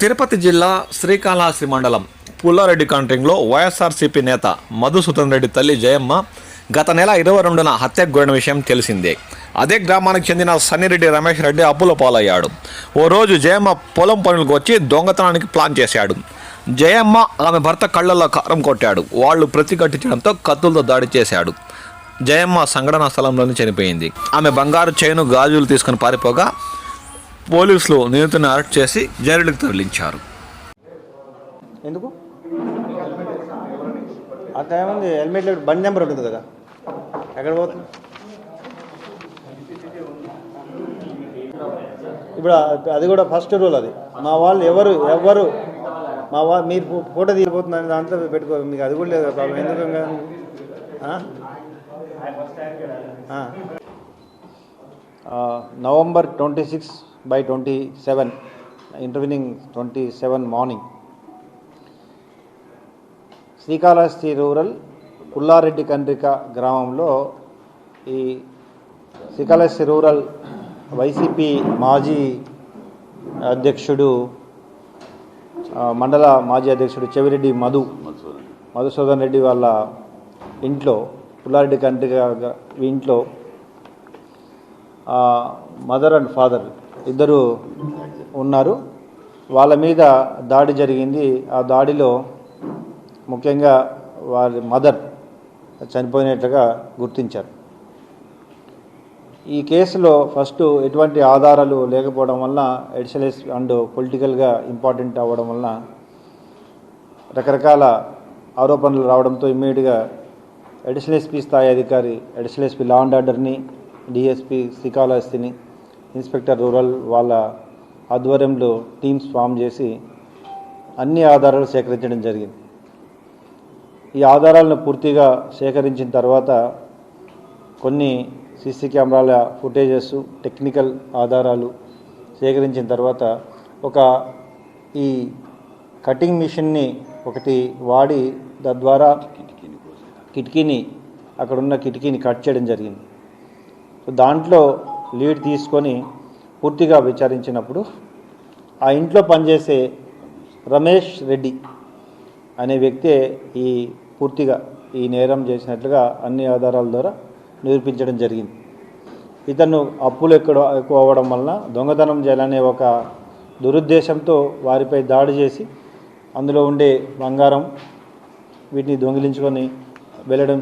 తిరుపతి జిల్లా శ్రీకాళహస్తి మండలం పుల్లారెడ్డి కాంట్రింగ్లో వైఎస్ఆర్సీపీ నేత మధుసూదన్ రెడ్డి తల్లి జయమ్మ గత నెల ఇరవై రెండున హత్యకు గురిన విషయం తెలిసిందే. అదే గ్రామానికి చెందిన సన్నిరెడ్డి రమేష్ రెడ్డి అప్పుల పాలయ్యాడు. ఓ రోజు జయమ్మ పొలం పనులకు వచ్చి దొంగతనానికి ప్లాన్ చేశాడు. జయమ్మ ఆమె భర్త కళ్ళల్లో కారం కొట్టాడు. వాళ్ళు ప్రతిఘటించడంతో కత్తులతో దాడి చేశాడు. జయమ్మ సంఘటనా స్థలంలోనే చనిపోయింది. ఆమె బంగారు చైను గాజులు తీసుకుని పారిపోగా పోలీసులు నిందితుని అరెస్ట్ చేసి జైలుకి తరలించారు. ఎందుకు? ఏముంది హెల్మెట్ బండి నెంబర్ ఉంటుంది కదా ఎక్కడ పోతుంది ఇప్పుడు అది కూడా ఫస్ట్ రూల్ అది. మా వాళ్ళు ఎవరు ఎవరు మా వా మీరు ఫో- ఫోటో తీరిపోతుందని దాంట్లో పెట్టుకో మీకు అది కూడా లేదు కదా ప్రాబ్లం ఎందుకు November twenty six by twenty seven intervening twenty seven morning Srikalahasti rural Pullareddy Kandrika గ్రామంలో ఈ శ్రీకాళహస్తి రూరల్ వైసీపీ మాజీ అధ్యక్షుడు మండల మాజీ అధ్యక్షుడు చెవిరెడ్డి మధు మధుసూదన్ రెడ్డి వాళ్ళ ఇంట్లో పుల్లారెడ్డి కండ్రిక ఇంట్లో మదర్ అండ్ ఫాదర్ ఇద్దరు ఉన్నారు. వాళ్ళ మీద దాడి జరిగింది. ఆ దాడిలో ముఖ్యంగా వారి మదర్ చనిపోయినట్లుగా గుర్తించారు. ఈ కేసులో ఫస్ట్ ఎటువంటి ఆధారాలు లేకపోవడం వల్ల ఎడిషనల్స్ అండ్ పొలిటికల్గా ఇంపార్టెంట్ అవ్వడం వలన రకరకాల ఆరోపణలు రావడంతో ఇమ్మీడియట్గా అడిషనల్ ఎస్పీ స్థాయి అధికారి అడిషనల్ ఎస్పీ లా అండ్ ఆర్డర్ని డిఎస్పీ శ్రీకాళహస్తిని ఇన్స్పెక్టర్ రూరల్ వాళ్ళ ఆధ్వర్యంలో టీమ్స్ ఫామ్ చేసి అన్ని ఆధారాలు సేకరించడం జరిగింది. ఈ ఆధారాలను పూర్తిగా సేకరించిన తర్వాత కొన్ని సీసీ కెమెరాల ఫుటేజెస్ టెక్నికల్ ఆధారాలు సేకరించిన తర్వాత ఒక ఈ కటింగ్ మిషన్ని ఒకటి వాడి తద్వారా కిటికీని అక్కడ ఉన్న కిటికీని కట్ చేయడం జరిగింది. సో దాంట్లో లీడ్ తీసుకొని పూర్తిగా విచారించినప్పుడు ఆ ఇంట్లో పనిచేసే రమేష్ రెడ్డి అనే వ్యక్తే ఈ పూర్తిగా ఈ నేరం చేసినట్లుగా అన్ని ఆధారాల ద్వారా నిరూపించడం జరిగింది. ఇతను అప్పులు ఎక్కడ ఎక్కువ అవ్వడం వలన దొంగతనం చేయాలనే ఒక దురుద్దేశంతో వారిపై దాడి చేసి అందులో ఉండే బంగారం వీటిని దొంగిలించుకొని వెళ్ళడం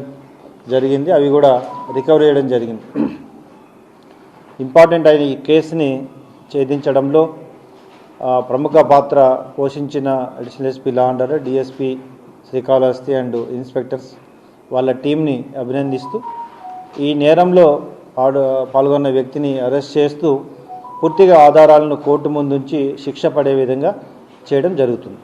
జరిగింది. అవి కూడా రికవర్ చేయడం జరిగింది. ఇంపార్టెంట్ అయిన ఈ కేసుని ఛేదించడంలో ప్రముఖ పాత్ర పోషించిన additional SP law under DSP Srikalahasti and inspectors వాళ్ళ టీంని అభినందిస్తూ ఈ నేరంలో పాడు పాల్గొన్న వ్యక్తిని అరెస్ట్ చేస్తూ పూర్తిగా ఆధారాలను కోర్టు ముందుంచి శిక్ష పడే విధంగా చేయడం జరుగుతుంది.